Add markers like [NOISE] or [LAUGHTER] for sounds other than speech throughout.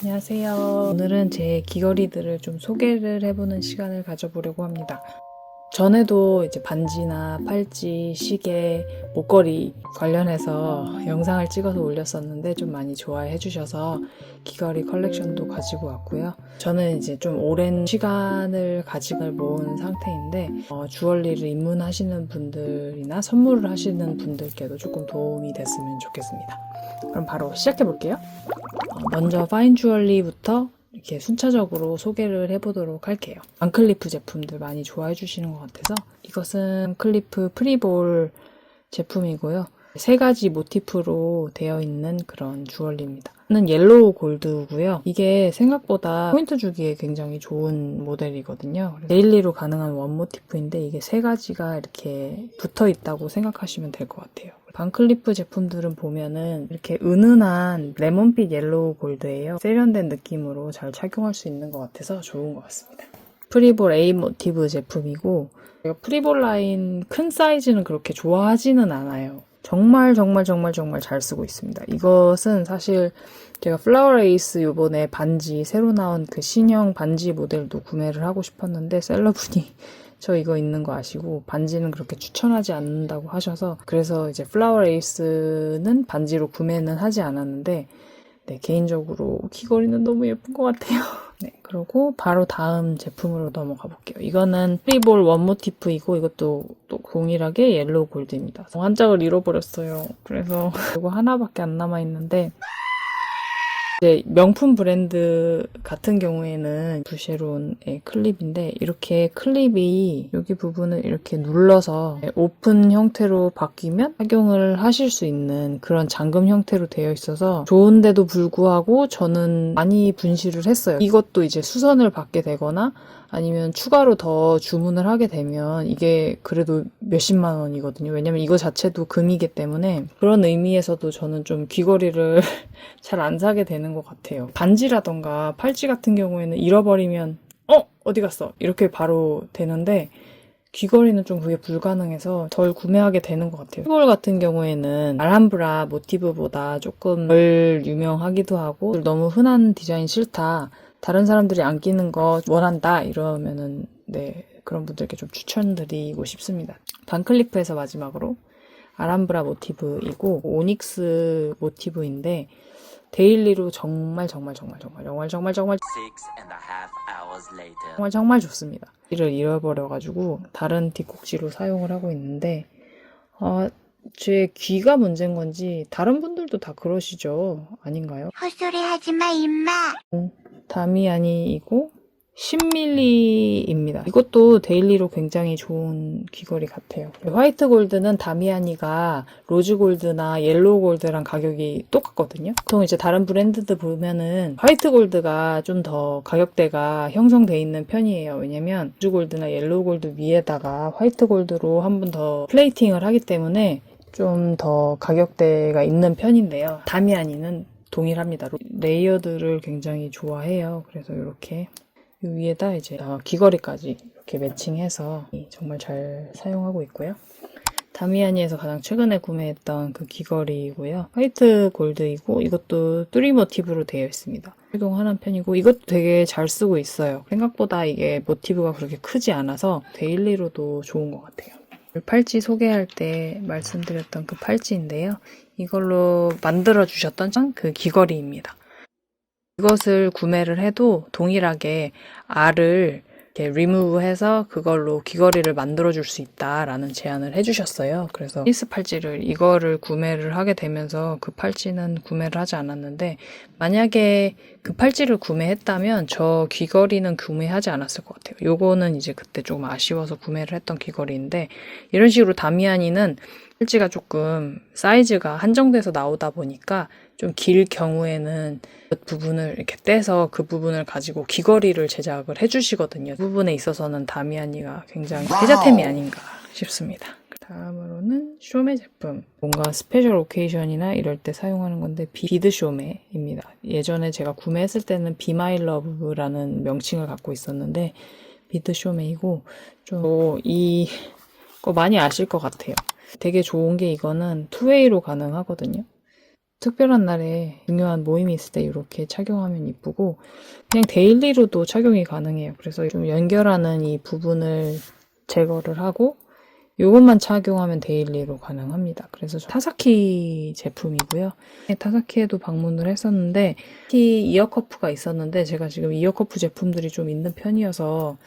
안녕하세요. 오늘은 제 귀걸이들을 좀 소개를 해보는 시간을 가져보려고 합니다. 전에도 이제 반지나 팔찌, 시계, 목걸이 관련해서 영상을 찍어서 올렸었는데 좀 많이 좋아해 주셔서 귀걸이 컬렉션도 가지고 왔고요. 저는 이제 좀 오랜 시간을 가지고 모은 상태인데 어, 주얼리를 입문하시는 분들이나 선물을 하시는 분들께도 조금 도움이 됐으면 좋겠습니다. 그럼 바로 시작해 볼게요. 어, 먼저 파인 주얼리부터 이렇게 순차적으로 소개를 해보도록 할게요. 안클리프 제품들 많이 좋아해 주시는 것 같아서 이것은 클리프 프리볼 제품이고요. 세 가지 모티프로 되어 있는 그런 주얼리입니다. 는 옐로우 골드고요. 이게 생각보다 포인트 주기에 굉장히 좋은 모델이거든요. 데일리로 가능한 원 모티프인데 이게 세 가지가 이렇게 붙어 있다고 생각하시면 될 것 같아요. 반클리프 제품들은 보면은 이렇게 은은한 레몬빛 옐로우 골드예요. 세련된 느낌으로 잘 착용할 수 있는 것 같아서 좋은 것 같습니다. 프리볼 A 모티브 제품이고 제가 프리볼 라인 큰 사이즈는 그렇게 좋아하지는 않아요. 정말 정말 정말 정말 잘 쓰고 있습니다. 이것은 사실 제가 플라워 레이스 요번에 반지 새로 나온 그 신형 반지 모델도 구매를 하고 싶었는데 셀러분이 저 이거 있는 거 아시고 반지는 그렇게 추천하지 않는다고 하셔서 그래서 이제 플라워 레이스는 반지로 구매는 하지 않았는데 네, 개인적으로 귀걸이는 너무 예쁜 것 같아요. [LAUGHS] 네, 그리고 바로 다음 제품으로 넘어가 볼게요. 이거는 프리볼 원 모티프이고 이것도 또 동일하게 옐로우 골드입니다. 한 짝을 잃어버렸어요. 그래서 [LAUGHS] 이거 하나밖에 안 남아 있는데 이제 명품 브랜드 같은 경우에는 부쉐론의 클립인데 이렇게 클립이 여기 부분을 이렇게 눌러서 오픈 형태로 바뀌면 착용을 하실 수 있는 그런 잠금 형태로 되어 있어서 좋은데도 불구하고 저는 많이 분실을 했어요. 이것도 이제 수선을 받게 되거나 아니면 추가로 더 주문을 하게 되면 이게 그래도 몇십만 원이거든요. 왜냐면 이거 자체도 금이기 때문에 그런 의미에서도 저는 좀 귀걸이를 [LAUGHS] 잘 안 사게 되는 것 같아요. 반지라던가 팔찌 같은 경우에는 잃어버리면 어? 어디 갔어? 이렇게 바로 되는데 귀걸이는 좀 그게 불가능해서 덜 구매하게 되는 것 같아요. 피볼 같은 경우에는 알함브라 모티브보다 조금 덜 유명하기도 하고 너무 흔한 디자인 싫다. 다른 사람들이 안 끼는 거 원한다 이러면은 네 그런 분들께 좀 추천드리고 싶습니다. 반클리프에서 마지막으로 아람브라 모티브이고 오닉스 모티브인데 데일리로 정말 정말 정말 정말 정말 정말 정말. 정말 정말 좋습니다. 이를 잃어버려가지고 다른 뒷꼭지로 사용을 하고 있는데 아, 제 귀가 문제인 건지 다른 분들도 다 그러시죠? 아닌가요? 헛소리 하지 마, 임마. 다미아니이고 10mm입니다. 이것도 데일리로 굉장히 좋은 귀걸이 같아요. 화이트 골드는 다미아니가 로즈 골드나 옐로우 골드랑 가격이 똑같거든요. 보통 이제 다른 브랜드들 보면은 화이트 골드가 좀 더 가격대가 형성돼 있는 편이에요. 왜냐면 로즈 골드나 옐로우 골드 위에다가 화이트 골드로 한 번 더 플레이팅을 하기 때문에 좀 더 가격대가 있는 편인데요. 다미아니는 동일합니다. 레이어드를 굉장히 좋아해요. 그래서 이렇게 이 위에다 이제 어, 귀걸이까지 이렇게 매칭해서 정말 잘 사용하고 있고요. 다미아니에서 가장 최근에 구매했던 그 귀걸이고요. 화이트 골드이고 이것도 뚜리 모티브로 되어 있습니다. 착용하는 편이고 이것도 되게 잘 쓰고 있어요. 생각보다 이게 모티브가 그렇게 크지 않아서 데일리로도 좋은 것 같아요. 팔찌 소개할 때 말씀드렸던 그 팔찌인데요. 이걸로 만들어 주셨던 그 귀걸이입니다. 이것을 구매를 해도 동일하게 알을 리무브해서 그걸로 귀걸이를 만들어 줄 수 있다라는 제안을 해주셨어요. 그래서 히스 팔찌를 이거를 구매를 하게 되면서 그 팔찌는 구매를 하지 않았는데 만약에 그 팔찌를 구매했다면 저 귀걸이는 구매하지 않았을 것 같아요. 요거는 이제 그때 조금 아쉬워서 구매를 했던 귀걸이인데 이런 식으로 다미아니는 팔찌가 조금 사이즈가 한정돼서 나오다 보니까 좀 길 경우에는 그 부분을 이렇게 떼서 그 부분을 가지고 귀걸이를 제작을 해주시거든요. 그 부분에 있어서는 다미아니가 굉장히 혜자템이 아닌가 싶습니다. 다음으로는 쇼메 제품. 뭔가 스페셜 오케이션이나 이럴 때 사용하는 건데 비드 쇼메입니다. 예전에 제가 구매했을 때는 비마이 러브라는 명칭을 갖고 있었는데 비드 쇼메이고 좀 이거 많이 아실 것 같아요. 되게 좋은 게 이거는 투웨이로 가능하거든요. 특별한 날에 중요한 모임이 있을 때 이렇게 착용하면 이쁘고 그냥 데일리로도 착용이 가능해요. 그래서 좀 연결하는 이 부분을 제거를 하고 이것만 착용하면 데일리로 가능합니다. 그래서 타사키 제품이고요. 네, 타사키에도 방문을 했었는데 키 이어커프가 있었는데 제가 지금 이어커프 제품들이 좀 있는 편이어서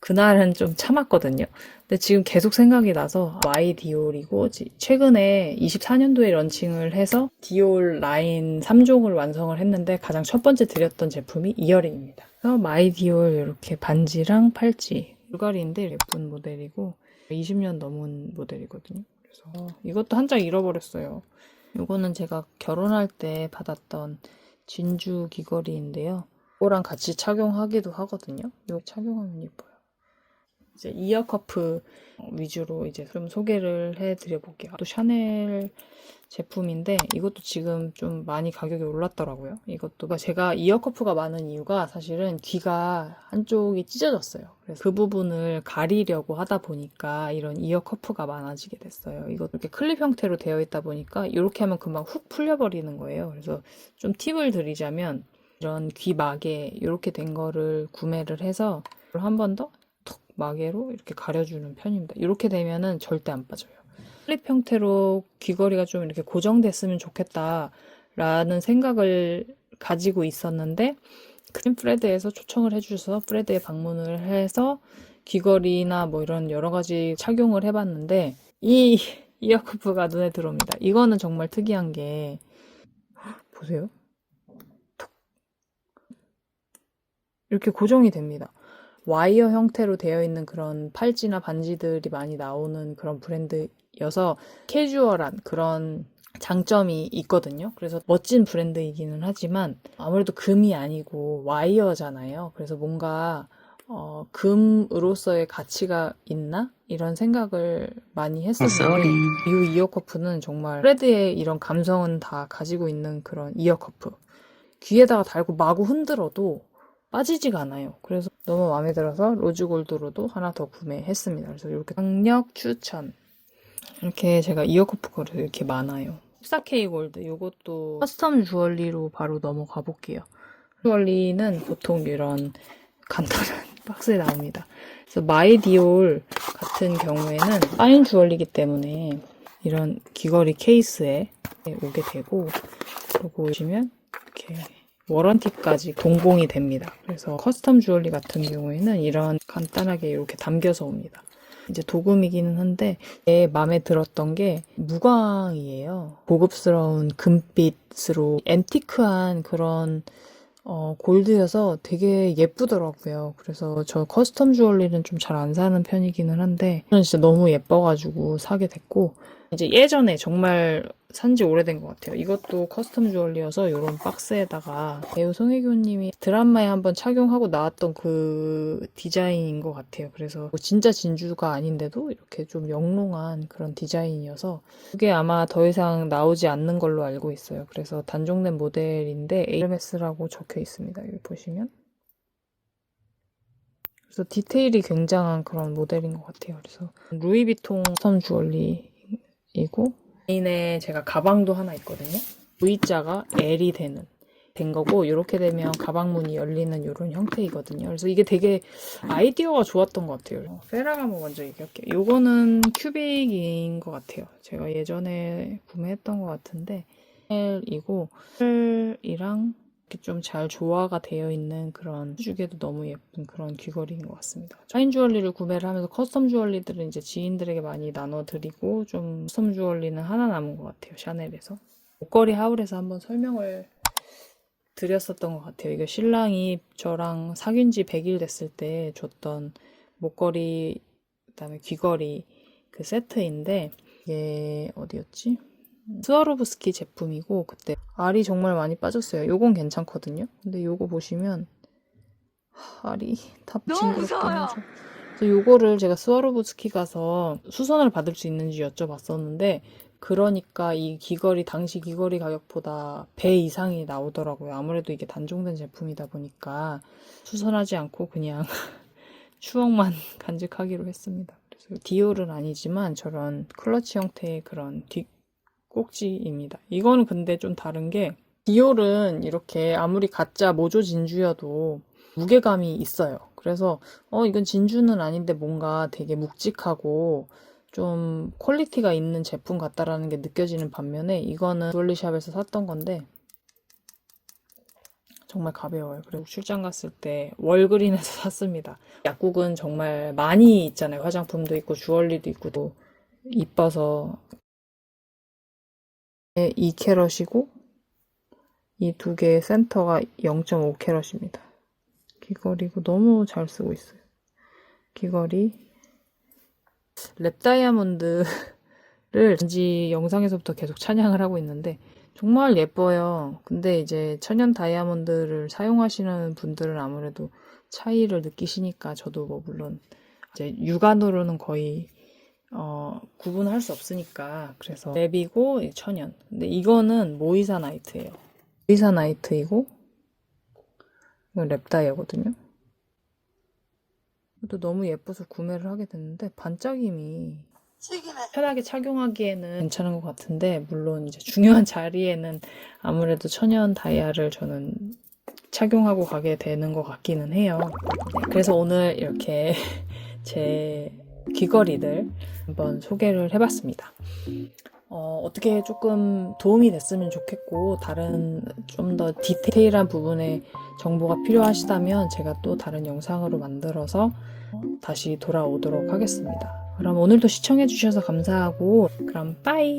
그날은 좀 참았거든요. 근데 지금 계속 생각이 나서 Y 디올이고 지- 최근에 24년도에 런칭을 해서 디올 라인 3종을 완성을 했는데 가장 첫 번째 드렸던 제품이 이어링입니다. 그래서 마이 디올 이렇게 반지랑 팔찌 불가리인데 예쁜 모델이고 20년 넘은 모델이거든요. 그래서 이것도 한 장 잃어버렸어요. 이거는 제가 결혼할 때 받았던 진주 귀걸이인데요. 이거랑 같이 착용하기도 하거든요. 이거 착용하면 예뻐요. 이제 이어 커프 위주로 이제 좀 소개를 해드려 볼게요. 또 샤넬 제품인데 이것도 지금 좀 많이 가격이 올랐더라고요. 이것도 제가 이어 커프가 많은 이유가 사실은 귀가 한쪽이 찢어졌어요. 그래서 그 부분을 가리려고 하다 보니까 이런 이어 커프가 많아지게 됐어요. 이것도 이렇게 클립 형태로 되어 있다 보니까 이렇게 하면 금방 훅 풀려버리는 거예요. 그래서 좀 팁을 드리자면 이런 귀 마개 이렇게 된 거를 구매를 해서 한 번더톡 마개로 이렇게 가려주는 편입니다. 이렇게 되면은 절대 안 빠져요. 클립 형태로 귀걸이가 좀 이렇게 고정됐으면 좋겠다라는 생각을 가지고 있었는데 그 프레드에서 초청을 해주셔서 프레드에 방문을 해서 귀걸이나 뭐 이런 여러 가지 착용을 해봤는데 이 [LAUGHS] 이어커프가 눈에 들어옵니다. 이거는 정말 특이한 게 보세요. 톡. 이렇게 고정이 됩니다. 와이어 형태로 되어 있는 그런 팔찌나 반지들이 많이 나오는 그런 브랜드여서 캐주얼한 그런 장점이 있거든요. 그래서 멋진 브랜드이기는 하지만 아무래도 금이 아니고 와이어잖아요. 그래서 뭔가 어, 금으로서의 가치가 있나? 이런 생각을 많이 했었는데 이 이어커프는 정말 프레드의 이런 감성은 다 가지고 있는 그런 이어커프. 귀에다가 달고 마구 흔들어도 빠지지가 않아요. 그래서 너무 마음에 들어서 로즈골드로도 하나 더 구매했습니다. 그래서 이렇게 강력 추천. 이렇게 제가 이어커프가 이렇게 많아요. 14K 골드 이것도 커스텀 주얼리로 바로 넘어가 볼게요. 주얼리는 보통 이런 간단한 [LAUGHS] 박스에 나옵니다. 그래서 마이디올 같은 경우에는 파인 주얼리기 때문에 이런 귀걸이 케이스에 오게 되고 그리고 보시면 이렇게 워런티까지 동봉이 됩니다. 그래서 커스텀 주얼리 같은 경우에는 이런 간단하게 이렇게 담겨서 옵니다. 이제 도금이기는 한데 제 마음에 들었던 게 무광이에요. 고급스러운 금빛으로 앤티크한 그런 어, 골드여서 되게 예쁘더라고요. 그래서 저 커스텀 주얼리는 좀 잘 안 사는 편이기는 한데 저는 진짜 너무 예뻐가지고 사게 됐고 이제 예전에 정말 산지 오래된 것 같아요. 이것도 커스텀 주얼리여서 이런 박스에다가 배우 송혜교님이 드라마에 한번 착용하고 나왔던 그 디자인인 것 같아요. 그래서 뭐 진짜 진주가 아닌데도 이렇게 좀 영롱한 그런 디자인이어서 그게 아마 더 이상 나오지 않는 걸로 알고 있어요. 그래서 단종된 모델인데 에르메스라고 적혀 있습니다. 여기 보시면. 그래서 디테일이 굉장한 그런 모델인 것 같아요. 그래서 루이비통 스톰 주얼리이고 메 인에 제가 가방도 하나 있거든요. V자가 L이 되는 된 거고 이렇게 되면 가방 문이 열리는 이런 형태이거든요. 그래서 이게 되게 아이디어가 좋았던 것 같아요. 어, 페라가모 먼저 얘기할게요. 이거는 큐빅인 것 같아요. 제가 예전에 구매했던 것 같은데 헬이고 헬이랑 이렇게 좀 잘 조화가 되어 있는 그런 주게도 너무 예쁜 그런 귀걸이인 것 같습니다. 파인 주얼리를 구매를 하면서 커스텀 주얼리들은 이제 지인들에게 많이 나눠드리고 좀 커스텀 주얼리는 하나 남은 것 같아요. 샤넬에서. 목걸이 하울에서 한번 설명을 드렸었던 것 같아요. 이거 신랑이 저랑 사귄 지 100일 됐을 때 줬던 목걸이, 그 다음에 귀걸이 그 세트인데 이게 어디였지? 스와로브스키 제품이고 그때 알이 정말 많이 빠졌어요. 요건 괜찮거든요. 근데 요거 보시면 하, 알이 다 징그럽긴 하죠. 그래서 요거를 제가 스와로브스키 가서 수선을 받을 수 있는지 여쭤봤었는데 그러니까 이 귀걸이 당시 귀걸이 가격보다 배 이상이 나오더라고요. 아무래도 이게 단종된 제품이다 보니까 수선하지 않고 그냥 [LAUGHS] 추억만 [LAUGHS] 간직하기로 했습니다. 그래서 디올은 아니지만 저런 클러치 형태의 그런 뒤 꼭지입니다. 이거는 근데 좀 다른 게 디올은 이렇게 아무리 가짜 모조 진주여도 무게감이 있어요. 그래서 어 이건 진주는 아닌데 뭔가 되게 묵직하고 좀 퀄리티가 있는 제품 같다라는 게 느껴지는 반면에 이거는 주얼리샵에서 샀던 건데 정말 가벼워요. 그리고 출장 갔을 때 월그린에서 [LAUGHS] 샀습니다. 약국은 정말 많이 있잖아요. 화장품도 있고 주얼리도 있고 또 이뻐서 2캐럿이고 이 두 개의 센터가 0.5캐럿입니다. 귀걸이고 너무 잘 쓰고 있어요. 귀걸이 랩 다이아몬드를 [LAUGHS] 왠지 영상에서부터 계속 찬양을 하고 있는데 정말 예뻐요. 근데 이제 천연 다이아몬드를 사용하시는 분들은 아무래도 차이를 느끼시니까 저도 뭐 물론 이제 육안으로는 거의 어, 구분할 수 없으니까 그래서 랩이고 이 천연. 근데 이거는 모이사 나이트예요. 모이사 나이트이고 이건 랩 다이아거든요. 또 너무 예뻐서 구매를 하게 됐는데 반짝임이 편하게 착용하기에는 괜찮은 것 같은데 물론 이제 중요한 [LAUGHS] 자리에는 아무래도 천연 다이아를 저는 착용하고 가게 되는 것 같기는 해요. 네, 그래서 오늘 이렇게 [LAUGHS] 제 귀걸이들 한번 소개를 해봤습니다. 어, 어떻게 조금 도움이 됐으면 좋겠고 다른 좀 더 디테일한 부분에 정보가 필요하시다면 제가 또 다른 영상으로 만들어서 다시 돌아오도록 하겠습니다. 그럼 오늘도 시청해주셔서 감사하고 그럼 빠이